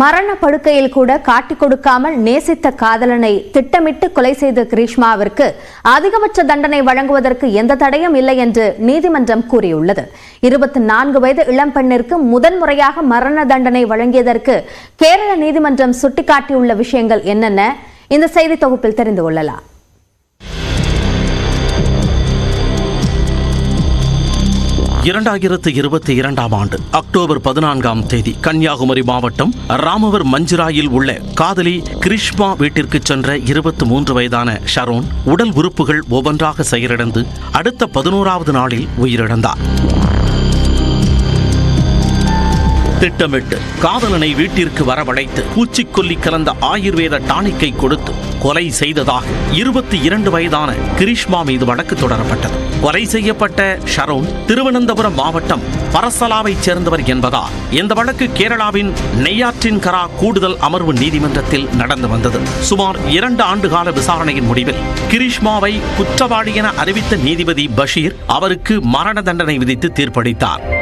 மரண படுக்கையில் கூட காட்டிக் கொடுக்காமல் நேசித்த காதலனை திட்டமிட்டு கொலை செய்த கிரீஷ்மாவிற்கு அதிகபட்ச தண்டனை வழங்குவதற்கு எந்த தடையும் இல்லை என்று நீதிமன்றம் கூறியுள்ளது. இருபத்தி நான்கு வயது இளம்பெண்ணிற்கு முதன்முறையாக மரண தண்டனை வழங்கியதற்கு கேரள நீதிமன்றம் சுட்டிக்காட்டியுள்ள விஷயங்கள் என்னென்ன? இந்த செய்தி தொகுப்பில் தெரிந்து கொள்ளலாம். இரண்டாயிரத்து இருபத்தி இரண்டாம் ஆண்டு அக்டோபர் பதினான்காம் தேதி கன்னியாகுமரி மாவட்டம் ராமவர் மஞ்சிராயில் உள்ள காதலி கிரிஷ்மா வீட்டிற்கு சென்ற இருபத்தி மூன்று வயதான ஷரோன் உடல் உறுப்புகள் ஒவ்வொன்றாக செயலிழந்து அடுத்த பதினோராவது நாளில் உயிரிழந்தார். திட்டமிட்டு காதலனை வீட்டிற்கு வரவழைத்து பூச்சிக்கொல்லி கலந்த ஆயுர்வேத டானிக்கை கொடுத்து கொலை செய்ததாக இருபத்தி இரண்டு வயதான கிரீஷ்மா மீது வழக்கு தொடரப்பட்டது. கொலை செய்யப்பட்ட ஷரோன் திருவனந்தபுரம் மாவட்டம் பரசலாவைச் சேர்ந்தவர் என்பதால் இந்த வழக்கு கேரளாவின் நெய்யாற்றின் கரா கூடுதல் அமர்வு நீதிமன்றத்தில் நடந்து வந்தது. சுமார் இரண்டு ஆண்டுகால விசாரணையின் முடிவில் கிரீஷ்மாவை குற்றவாளி என அறிவித்த நீதிபதி பஷீர் அவருக்கு மரண தண்டனை விதித்து தீர்ப்பளித்தார்.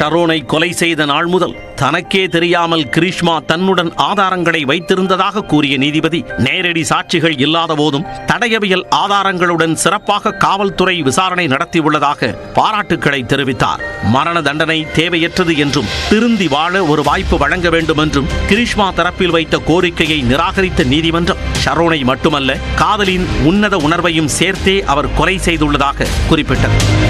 ஷரோனை கொலை செய்த நாள் முதல் தனக்கே தெரியாமல் கிரீஷ்மா தன்னுடன் ஆதாரங்களை வைத்திருந்ததாக கூறிய நீதிபதி நேரடி சாட்சிகள் இல்லாத போதும் தடயவியல் ஆதாரங்களுடன் சிறப்பாக காவல்துறை விசாரணை நடத்தியுள்ளதாக பாராட்டுக்களை தெரிவித்தார். மரண தண்டனை தேவையற்றது என்றும் திருந்தி வாழ ஒரு வாய்ப்பு வழங்க வேண்டும் என்றும் கிரீஷ்மா தரப்பில் வைத்த கோரிக்கையை நிராகரித்த நீதிமன்றம் ஷரோனை மட்டுமல்ல காதலின் உன்னத உணர்வையும் சேர்த்தே அவர் கொலை செய்துள்ளதாக குறிப்பிட்டது.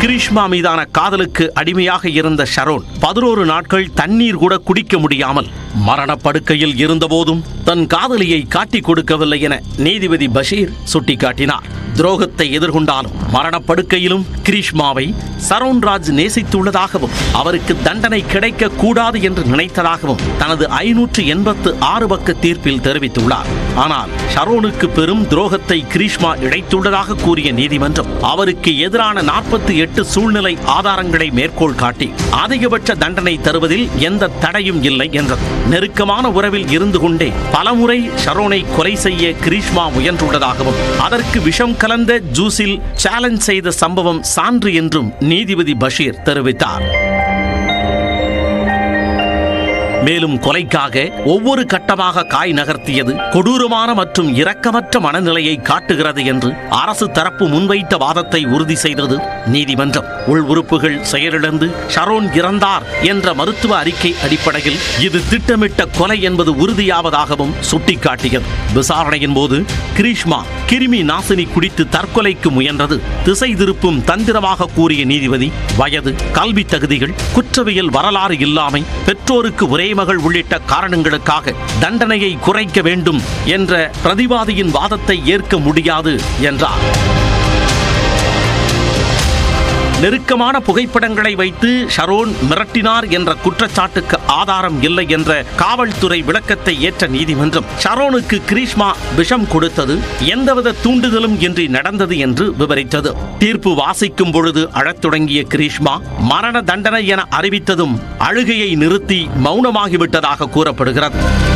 கிரீஷ்மா மீதான காதலுக்கு அடிமையாக இருந்த ஷரோன் பதினோரு நாட்கள் தண்ணீர் கூட குடிக்க முடியாமல் மரணப்படுக்கையில் இருந்தபோதும் தன் காதலியை காட்டிக் கொடுக்கவில்லை என நீதிபதி பஷீர் சுட்டிக்காட்டினார். துரோகத்தை எதிர்கொண்டாலும் மரணப்படுக்கையிலும் கிரீஷ்மாவை சரோன்ராஜ் நேசித்துள்ளதாகவும் அவருக்கு தண்டனை கிடைக்க கூடாது என்று நினைத்ததாகவும் தனது ஐநூற்று எண்பத்து ஆறு பக்க தீர்ப்பில் தெரிவித்துள்ளார். ஆனால் ஷரோனுக்கு பெரும் துரோகத்தை கிரீஷ்மா இழைத்துள்ளதாக கூறிய நீதிமன்றம் அவருக்கு எதிரான நாற்பத்தி எட்டு சூழ்நிலை ஆதாரங்களை மேற்கோள் காட்டி அதிகபட்ச தண்டனை தருவதில் எந்த தடையும் இல்லை என்றது நெருக்கமான உறவில் இருந்து கொண்டே பலமுறை ஷரோனை கொலை செய்ய கிரீஷ்மா முயன்றுள்ளதாகவும் அதற்கு விஷம் கலந்த ஜூஸில் சேலஞ்ச் செய்த சம்பவம் சான்று என்றும் நீதிபதி பஷீர் தெரிவித்தார். மேலும் கொலைக்காக ஒவ்வொரு கட்டமாக காய் நகர்த்தியது கொடூரமான மற்றும் இரக்கமற்ற மனநிலையை காட்டுகிறது என்று அரசு தரப்பு முன்வைத்த வாதத்தை உறுதி செய்தது நீதிமன்றம். உள் உறுப்புகள் செயலிழந்து ஷரோன் இறந்தார் என்ற மருத்துவ அறிக்கை அடிப்படையில் இது திட்டமிட்ட கொலை என்பது உறுதியாவதாகவும் சுட்டிக்காட்டியது. விசாரணையின் போது கிரீஷ்மா கிருமி நாசினி குடித்து தற்கொலைக்கு முயன்றது. திசை திருப்பும் தந்திரமாக கூறிய நீதிபதி வயது கல்வி தகுதிகள் குற்றவியல் வரலாறு இல்லாமை பெற்றோருக்கு ஒரே மகள் உள்ளிட்ட காரணங்களுக்காக தண்டனையை குறைக்க வேண்டும் என்ற பிரதிவாதியின் வாதத்தை ஏற்க முடியாது என்றார். நெருக்கமான புகைப்படங்களை வைத்து ஷரோன் மிரட்டினார் என்ற குற்றச்சாட்டுக்கு ஆதாரம் இல்லை என்ற காவல்துறை விளக்கத்தை ஏற்ற நீதிமன்றம் ஷரோனுக்கு கிரீஷ்மா விஷம் கொடுத்தது எந்தவித தூண்டுதலும் இன்றி நடந்தது என்று விவரித்தது. தீர்ப்பு வாசிக்கும் பொழுது அழத் தொடங்கிய கிரீஷ்மா மரண தண்டனை என அறிவித்ததும் அழுகையை நிறுத்தி மௌனமாகிவிட்டதாக கூறப்படுகிறது.